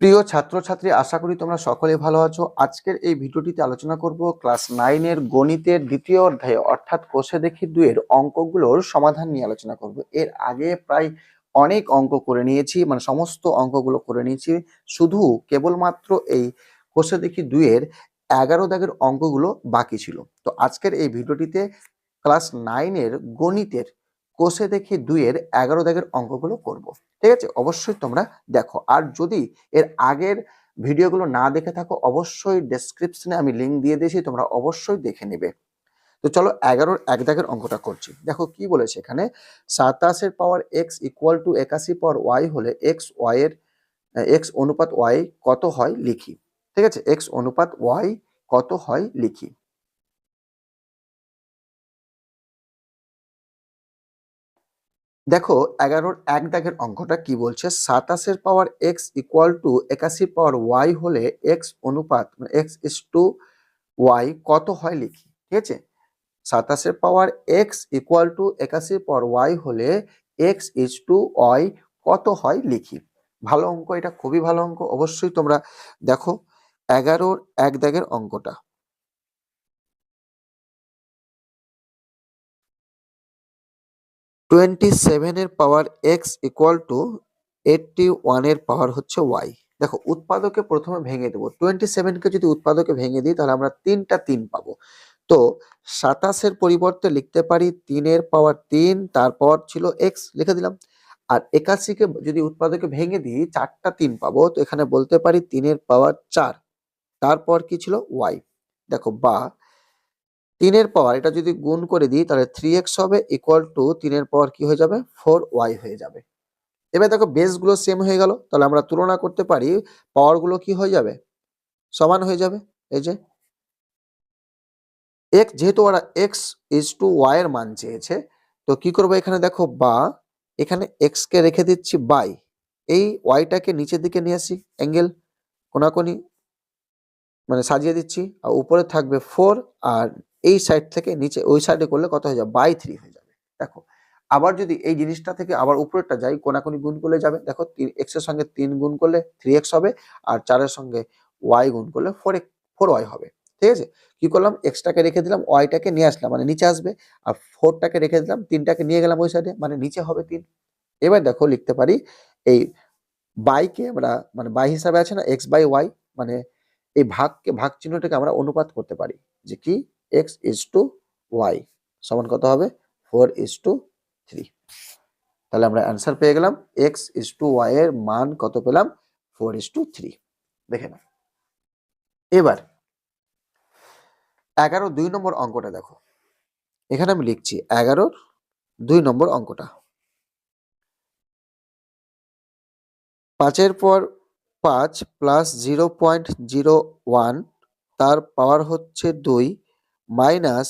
প্রিয় ছাত্রছাত্রী, আশা করি তোমরা সকলে ভালো আছো। আজকের এই ভিডিওটিতে আলোচনা করব ক্লাস নাইনের গণিতের দ্বিতীয় অধ্যায়ে, অর্থাৎ কোষে দেখি দুয়ের অঙ্কগুলোর সমাধান নিয়ে আলোচনা করব। এর আগে প্রায় অনেক অঙ্ক করে নিয়েছি মানে সমস্ত অঙ্কগুলো করে নিয়েছি। শুধু কেবলমাত্র এই কোষে দেখি দুয়ের এগারো দাগের অঙ্কগুলো বাকি ছিল। তো আজকের এই ভিডিওটিতে ক্লাস নাইনের গণিতের কোষে দেখি দুইয়ের এগারো দাগের অঙ্কগুলো করব। ঠিক আছে? অবশ্যই তোমরা দেখো। আর যদি এর আগের ভিডিওগুলো না দেখে থাকো, অবশ্যই ডেসক্রিপশনে আমি লিঙ্ক দিয়ে দিয়েছি, তোমরা অবশ্যই দেখে নেবে। তো চলো এগারোর এক দাগের অঙ্কটা করছি। দেখো কি বলেছে এখানে? সাতাশের পাওয়ার এক্স ইকুয়াল টু একাশি পাওয়ার ওয়াই হলে এক্স ওয়াই এর এক্স অনুপাত ওয়াই কত হয়? লিখি। ঠিক আছে? এক্স অনুপাত ওয়াই কত হয়? লিখি। দেখো, এগারোর এক দাগের অঙ্কটা কি বলছে? সাতাশের পাওয়ার এক্স ইকুয়াল টু একাশি পাওয়ার ওয়াই হলে এক্স অনুপাত এক্স ইস টু ওয়াই কত হয় লিখি, ঠিক আছে? সাতাশের পাওয়ার এক্স ইকুয়াল টু একাশি পাওয়ার ওয়াই হলে এক্স ইস টু ওয়াই কত হয় লিখি। ভালো অঙ্ক, এটা খুবই ভালো অঙ্ক, অবশ্যই তোমরা দেখো। এগারোর এক দাগের অঙ্কটা। টোয়েন্টি সেভেনের power X equal to eighty ওয়ানের পাওয়ার হচ্ছে ওয়াই দেখো, উৎপাদকে প্রথমে ভেঙে দেবো। টোয়েন্টি সেভেনকে যদি উৎপাদকে ভেঙে দিই, তাহলে আমরা তিনটা তিন পাবো। তো সাতাশের পরিবর্তে লিখতে পারি তিনের পাওয়ার তিন তার পাওয়ার ছিল এক্স লিখে দিলাম। আর একাশিকে যদি উৎপাদকে ভেঙে দিই, চারটা তিন পাবো। তো এখানে বলতে পারি তিনের পাওয়ার চার, তারপর কি ছিল ওয়াই দেখো, বা তিনের পাওয়ার এটা যদি গুণ করে দিই, তাহলে থ্রি এক্স হবে ইকুয়াল টু তিনের পাওয়ার কি হয়ে যাবে? ফোর ওয়াই হয়ে যাবে। এবার দেখো বেসগুলো সেম হয়ে গেল, তাহলে আমরা তুলনা করতে পারি পাওয়ারগুলো কি হয়ে যাবে? সমান হয়ে যাবে, এই যে। এক্স যেহেতু ওরা এক্স ইজ টু ওয়াই এর মান চেয়েছে, তো কি করব এখানে দেখো, বা এখানে এক্স কে রেখে দিচ্ছি বাই এই ওয়াইটাকে নিচের দিকে নিয়ে আসি অ্যাঙ্গেল কোনাকুনি মানে সাজিয়ে দিচ্ছি, আর উপরে থাকবে ফোর আর এই সাইড থেকে নিচে, ওই সাইডে করলে কত হয়ে যাবে? বাই থ্রি হয়ে যাবে। দেখো, আবার যদি এই জিনিসটা থেকে আবার উপরেরটা যাই কোনাকুনি গুণ করলে যাবে। দেখো, তিন এক্সের সঙ্গে তিন গুণ করলে থ্রি এক্স হবে আর চারের সঙ্গে ওয়াই গুণ করলে ফোর এক্স ফোর ওয়াই হবে। ঠিক আছে? কি করলাম? এক্সটাকে রেখে দিলাম ওয়াইটাকে নিয়ে আসলাম মানে নিচে আসবে। আর ফোরটাকে রেখে দিলাম, তিনটাকে নিয়ে গেলাম ওই সাইডে মানে নিচে হবে তিন। এবার দেখো, লিখতে পারি, এই বাইকে আমরা মানে বাই হিসাবে আছে না এক্স বাই ওয়াই মানে এই ভাগকে ভাগ চিহ্নটাকে আমরা অনুপাত করতে পারি। যে কি? এক্স ইজ টু ওয়াই সমান কত হবে? ফোর ইজ টু থ্রি তাহলে আমরা অ্যান্সার পেয়ে গেলাম এক্স ইজ টু ওয়াই এর মান কত পেলাম? ফোর ইজ টু থ্রি দেখে না এবার, এগারো দুই নম্বর অঙ্কটা দেখো। এখানে আমি লিখছি এগারোর দুই নম্বর অঙ্কটা। পাঁচের পর পাঁচ plus zero point zero one তার পাওয়ার হচ্ছে দুই মাইনাস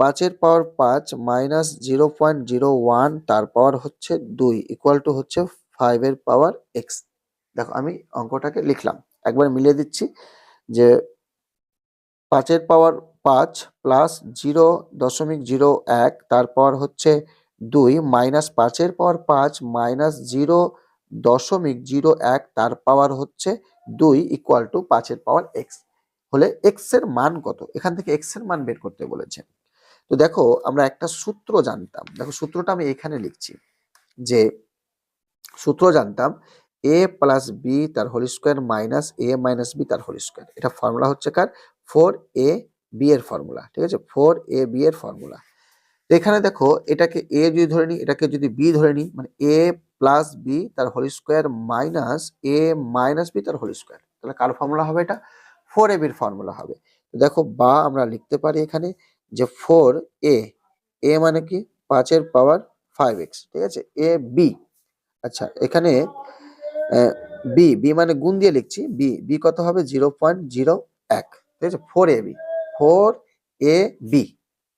পাঁচের পাওয়ার পাঁচ minus zero point zero one, তার পাওয়ার হচ্ছে দুই ইকুয়াল টু হচ্ছে ফাইভের পাওয়ার এক্স দেখো, আমি অঙ্কটাকে লিখলাম। একবার মিলিয়ে দিচ্ছি যে পাঁচের পাওয়ার পাঁচ প্লাস জিরো দশমিক জিরো এক, তার পাওয়ার হচ্ছে দুই, মাইনাস পাঁচের পাওয়ার পাঁচ মাইনাস জিরো দশমিক জিরো এক, তার পাওয়ার হচ্ছে দুই ইকুয়াল টু পাঁচের পাওয়ার এক্স হলে এক্সের মান কত? এখান থেকে এক্সের মান বের করতে বলেছে। তো দেখো, আমরা একটা সূত্র জানতাম। দেখো, সূত্রটা আমি এখানে লিখছি যে, সূত্র জানতাম এ প্লাস বি তার whole square minus A minus B তার হোল স্কোয়ার এটা ফর্মুলা হচ্ছে কার? ফোর এ বি এর ফর্মুলা ঠিক আছে? ফোর এ বি এর ফর্মুলা তো এখানে দেখো, এটাকে এ যদি ধরে নিই, এটাকে যদি বি ধরে নিই মানে এ প্লাস বি তার whole square minus A minus B তার হোল স্কোয়ার তাহলে কার ফর্মুলা হবে এটা? ফোর এ বির ফর্মুলা হবে। দেখো, বা আমরা লিখতে পারি এখানে যে ফোর এ এ মানে কি? পাঁচের পাওয়ার ফাইভ এক্স ঠিক আছে? এ বি আচ্ছা এখানে বি বি মানে গুণ দিয়ে লিখছি বি বি কত হবে? জিরো পয়েন্ট জিরো এক, ঠিক আছে? Four A B four A B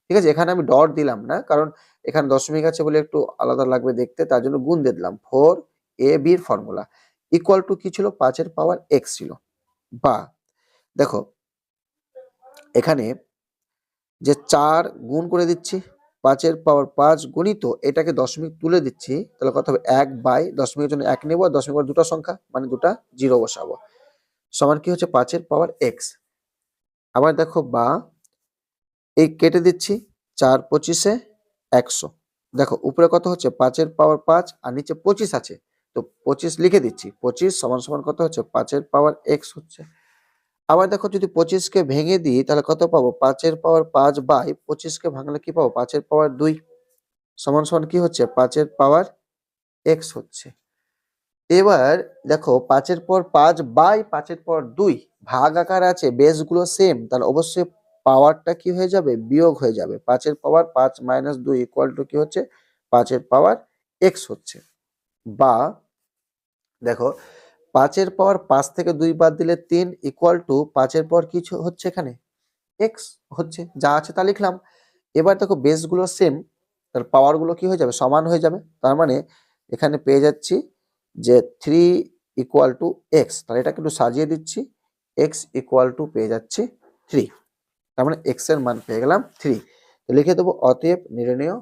ঠিক আছে? এখানে আমি ডট দিলাম না, কারণ এখানে দশমিক আছে বলে একটু আলাদা লাগবে দেখতে, তার জন্য গুণ দিয়ে দিলাম। ফোর এ বির ফর্মুলা ইকুয়াল টু কি ছিল? পাঁচের পাওয়ার এক্স ছিল। বা দেখো, এখানে যে চার গুণ করে দিচ্ছি, পাঁচের পাওয়ার পাঁচ গুণিত এটাকে দশমিক তুলে দিচ্ছি, তাহলে কত হবে? এক বাই দশমিকের জন্য এক নেব আর দশমিক দুটো সংখ্যা মানে দুটা জিরো বসাবো। সমান কি হচ্ছে? পাঁচের পাওয়ার এক্স আবার দেখো বা, এই কেটে দিচ্ছি, চার পঁচিশে একশো। দেখো, উপরে কত হচ্ছে? পাঁচের পাওয়ার পাঁচ, আর নিচে পঁচিশ আছে। তো পঁচিশ লিখে দিচ্ছি, পঁচিশ সমান সমান কত হচ্ছে? পাঁচের পাওয়ার এক্স হচ্ছে। আবার দেখো যদি পঁচিশকে ভেঙে দিই, তাহলে কত পাবো? পাঁচের পাওয়ার পাঁচ বাই পঁচিশকে ভাঙলে কি পাবো? পাঁচের পাওয়ার দুই। সমান সমান কি হচ্ছে? পাঁচের পাওয়ার এক্স হচ্ছে। এবার দেখো পাঁচের পর পাঁচ বাই পাঁচের পর দুই ভাগ আকার আছে, বেসগুলো সেম তাহলে অবশ্যই পাওয়ারটা কি হয়ে যাবে? বিয়োগ হয়ে যাবে। পাঁচের পাওয়ার পাঁচ মাইনাস দুই ইকুয়াল টু কি হচ্ছে? পাঁচের পাওয়ার এক্স হচ্ছে। বা দেখো পাঁচের পর পাঁচ থেকে দুই বাদ দিলে তিন ইকুয়াল টু পাঁচের পর কিছু হচ্ছে এখানে? এক্স হচ্ছে, যা আছে তা লিখলাম। এবার দেখো বেসগুলো সেম তার পাওয়ারগুলো কি হয়ে যাবে? সমান হয়ে যাবে। তার মানে এখানে পেয়ে যাচ্ছি যে থ্রি ইকুয়াল টু এক্স তাহলে এটাকে একটু সাজিয়ে দিচ্ছি। এক্স ইকুয়াল টু পেয়ে যাচ্ছি থ্রি তার মানে এক্সের মান পেয়ে গেলাম থ্রি লিখে দেবো অতএব নির্ণয়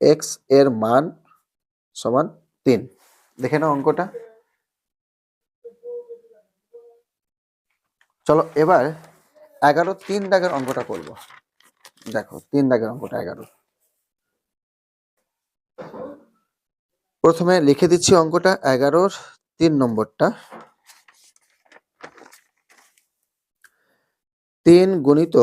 এক্সের মান সমান তিন। দেখে নাও অঙ্কটা। চলো এবার এগারো তিন দাগের অঙ্কটা করব। দেখো, তিন দাগের অঙ্কটা এগারো। প্রথমে লিখে দিচ্ছি অঙ্কটা, এগারোর তিন নম্বরটা। তিন গুণিত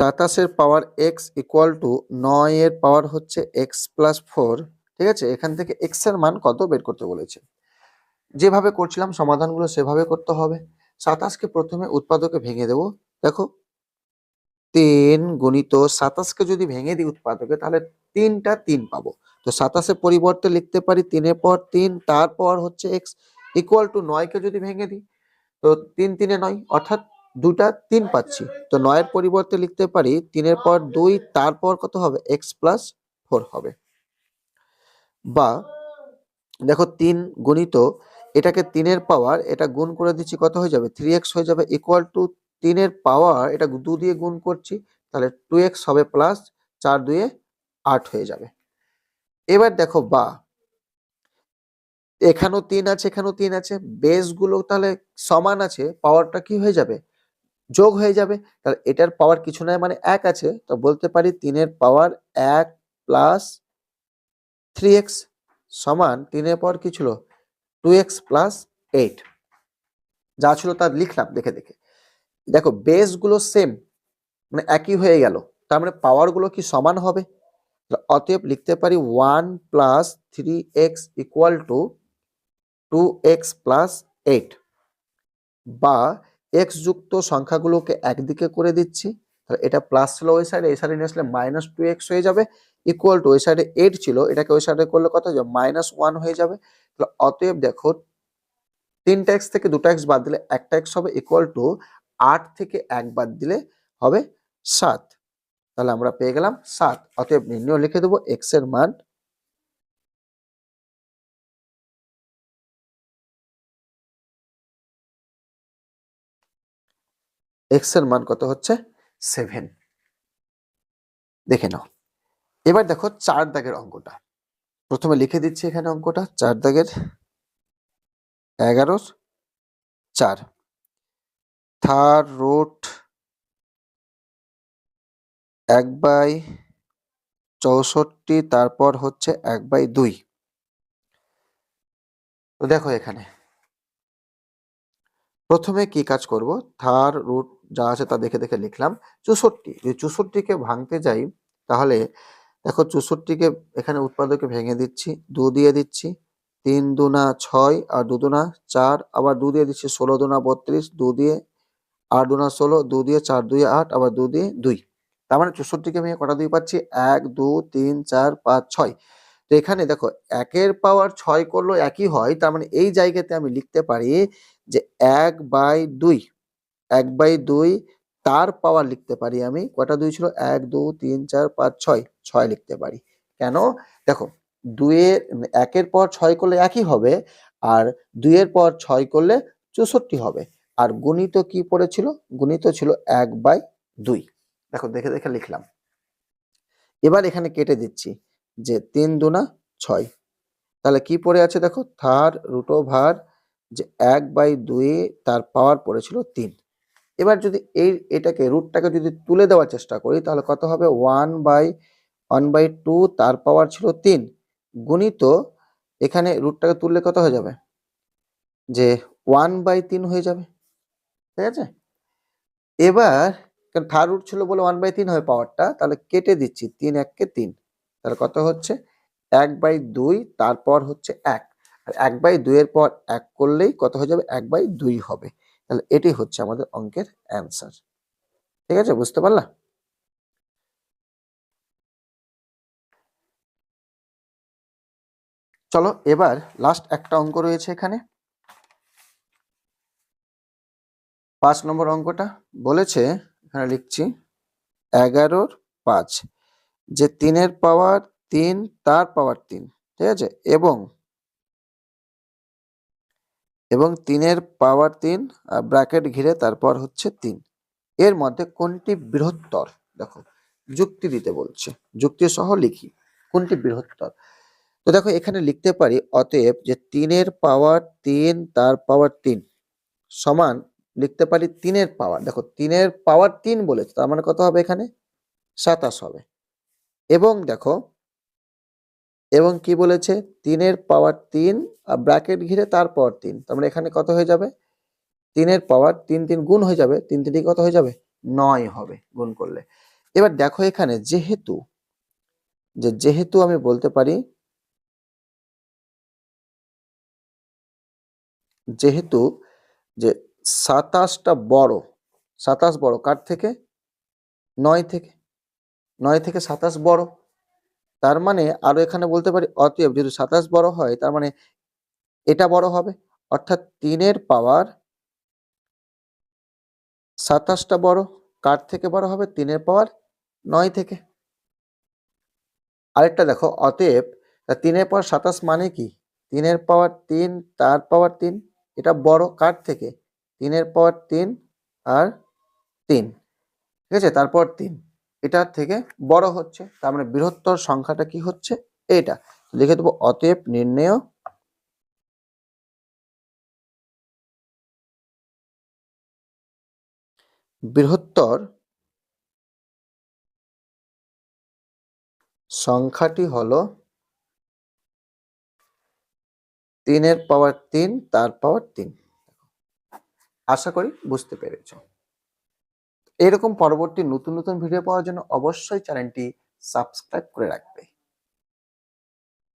সাতাশের পাওয়ার এক্স ইকুয়াল টু নয় এর পাওয়ার হচ্ছে এক্স প্লাস ফোর ঠিক আছে? এখান থেকে এক্সের মান কত বের করতে বলেছে? যেভাবে করছিলাম, সমাধানগুলো সেভাবে করতে হবে। সাতাশকে প্রথমে উৎপাদকে ভেঙে দেব। দেখো, তিন গুণিত সাতাশকে যদি ভেঙে দিই উৎপাদকে, তাহলে তিনটা তিন পাবো। তো সাতাশের পরিবর্তে লিখতে পারি তিনের পর তিন, তারপর হচ্ছে এক্স ইকুয়াল টু নয়কে যদি ভেঙে দিই, তো তিন তিনে নয়, অর্থাৎ দুটা তিন পাচ্ছি। তো নয়ের পরিবর্তে লিখতে পারি তিনের পর দুই, তারপর কত হবে? এক্স প্লাস ফোর হবে। বা দেখো তিন গুণিত, এটাকে তিনের পাওয়ার, এটা গুণ করে দিচ্ছি কত হয়ে যাবে? থ্রি এক্স হয়ে যাবে ইকুয়াল টু তিনের পাওয়ার, এটা দু দিয়ে গুণ করছি, তাহলে টু এক্স হবে প্লাস চার দুয়ে আট হয়ে যাবে। এবার দেখো বা, এখানেও তিন আছে, এখানেও তিন আছে বেসগুলো তাহলে সমান আছে, পাওয়ারটা কি হয়ে যাবে? যোগ হয়ে যাবে, তাহলে এটার পাওয়ার কিছু নয় মানে এক আছে, তো বলতে পারি তিনের পাওয়ার এক প্লাস থ্রি এক্স সমান তিনের পাওয়ার কি ছিল? টু এক্স প্লাস এইট যা ছিল তা লিখলাম, দেখে দেখে। দেখো বেসগুলো সেম মানে একই হয়ে গেল, তার মানে পাওয়ারগুলো কি সমান হবে? অতএব লিখতে পারি one plus three X equal to two X plus eight বা এক্স যুক্ত সংখ্যাগুলোকে একদিকে করে দিচ্ছি, তাহলে এটা প্লাস ছিল ওই সাইডে এই সাইডে নিয়ে আসলে মাইনাস টু এক্স হয়ে যাবে ইকুয়াল টু ওই সাইডে এইট ছিল, এটাকে ওই সাইডে করলে কত যাবে? মাইনাস ওয়ান হয়ে যাবে। তাহলে অতএব দেখো তিনটা এক্স থেকে দুটা এক্স বাদ দিলে একটা এক্স হবে ইকুয়াল টু আট থেকে এক বাদ দিলে হবে সাত। তাহলে আমরা পেয়ে গেলাম সাত। অতএব নির্ণয় লিখে দেবো এক্সের মান এক্সের মান কত হচ্ছে? সেভেন দেখে নাও। এবার দেখো চার দাগের অঙ্কটা। প্রথমে লিখে দিচ্ছি এখানে অঙ্কটা। চার দাগের এগারোর চার। থার রুট এক বাই চৌষট্টি, তারপর হচ্ছে এক বাই দুই। দেখো এখানে। প্রথমে কি কাজ করব? থার রুট যা আছে তা দেখে দেখে লিখলাম। চৌষট্টি, যদি চৌষট্টিকে ভাঙতে যাই, তাহলে দেখো চৌষট্টিকে এখানে উৎপাদকে ভেঙে দিচ্ছি, দু দিয়ে দিচ্ছি, তিন দুনা ছয় আর দু দুনা চার, আবার দু দিয়ে দিচ্ছি ষোলো দুনা বত্রিশ, দু দিয়ে আট দুনা ষোলো, দু দিয়ে চার দুই আট, আবার দু দিয়ে দুই। তার মানে চৌষট্টিকে ভেঙে কটা দুই পাচ্ছি? এক, দু, তিন, চার, পাঁচ, ছয়। তো এখানে দেখো একের পাওয়ার ছয় করলেও একই হয়, তার মানে এই জায়গাতে আমি লিখতে পারি যে এক বাই দুই। এক বাই দুই, তার পাওয়ার লিখতে পারি আমি। কটা দুই ছিল? এক, দু, তিন, চার, পাঁচ, ছয়। ছয় লিখতে পারি। কেন? দেখো, দুইয়ের, একের পর ছয় করলে একই হবে, আর দুইয়ের পর ছয় করলে চৌষট্টি হবে। আর গুণিত কি পড়েছিল? গুণিত ছিল এক বাই দুই। দেখো, দেখে দেখে লিখলাম। এবার এখানে কেটে দিচ্ছি যে তিন দুনা ছয়। তাহলে কি পড়ে আছে দেখো? থার রুট ওভার যে এক বাই দুই, তার পাওয়ার পড়েছিল তিন। এবার যদি এই, এটাকে রুটটাকে যদি তুলে দেওয়ার চেষ্টা করি, তাহলে কত হবে? One by one by two তার পাওয়ার ছিল তিন। গুণিত এখানে রুটটাকে তুললে কত হয়ে যাবে? যে ওয়ান বাই তিন হয়ে যাবে। ঠিক আছে? এবার থার্ড রুট ছিল বলে ওয়ান বাই তিন হয় পাওয়ারটা তাহলে কেটে দিচ্ছি তিন এককে তিন। তাহলে কত হচ্ছে? এক বাই দুই, তারপর হচ্ছে এক। আর এক বাই দুইয়ের পর এক করলেই কত হয়ে যাবে? এক বাই দুই হবে। তাহলে এটি হচ্ছে আমাদের অঙ্কের অ্যান্সার ঠিক আছে, বুঝতে পারলা? চলো এবার লাস্ট একটা অঙ্ক রয়েছে এখানে। পাঁচ নম্বর অঙ্কটা বলেছে, এখানে লিখছি, এগারোর পাঁচ, যে তিনের পাওয়ার তিন, তার পাওয়ার তিন, ঠিক আছে? এবং এবং তিনের পাওয়ার তিন আর ব্র্যাকেট ঘিরে তারপর হচ্ছে তিন। এর মধ্যে কোনটি বৃহত্তর? দেখো, যুক্তি দিতে বলছে। যুক্তি সহ লিখি। কোনটি বৃহত্তর? তো দেখো, এখানে লিখতে পারি, অতএব যে তিনের পাওয়ার তিন, তার পাওয়ার তিন সমান লিখতে পারি তিনের পাওয়ার। দেখো, তিনের পাওয়ার তিন বলেছে, তার মানে কত হবে এখানে? সাতাশ হবে। এবং দেখো এবং কি বলেছে? তিনের পাওয়ার তিন, আর ব্র্যাকেট ঘিরে তার পাওয়ার তিন। তার মানে এখানে কত হয়ে যাবে? তিনের পাওয়ার তিন তিন গুণ হয়ে যাবে। তিন তিনটি কত হয়ে যাবে? নয় হবে গুণ করলে। এবার দেখো এখানে যেহেতু, যে যেহেতু আমি বলতে পারি, যেহেতু যে সাতাশটা বড়, সাতাশ বড় কার থেকে? নয় থেকে। নয় থেকে সাতাশ বড়। তার মানে আরও এখানে বলতে পারি অতএব যেহেতু সাতাশ বড় হয়, তার মানে এটা বড় হবে। অর্থাৎ তিনের পাওয়ার সাতাশটা বড়, কার থেকে বড় হবে? তিনের পাওয়ার নয় থেকে। আরেকটা দেখো, অতএব তিনের পাওয়ার সাতাশ মানে কি? তিনের পাওয়ার তিন, তার পাওয়ার তিন, এটা বড় কার থেকে? তিনের পাওয়ার তিন আর তিন। ঠিক আছে? তারপর তিন। এটার থেকে বড় হচ্ছে, তার মানে বৃহত্তর সংখ্যাটা কি হচ্ছে? এটা লিখে দেবো অতএব নির্ণয়। বৃহত্তর সংখ্যাটি হলো তিনের পাওয়ার তিন, তার পাওয়ার তিন। আশা করি বুঝতে পেরেছ। এরকম পরবর্তী নতুন নতুন ভিডিও পাওয়ার জন্য অবশ্যই চ্যানেলটি সাবস্ক্রাইব করে রাখবে।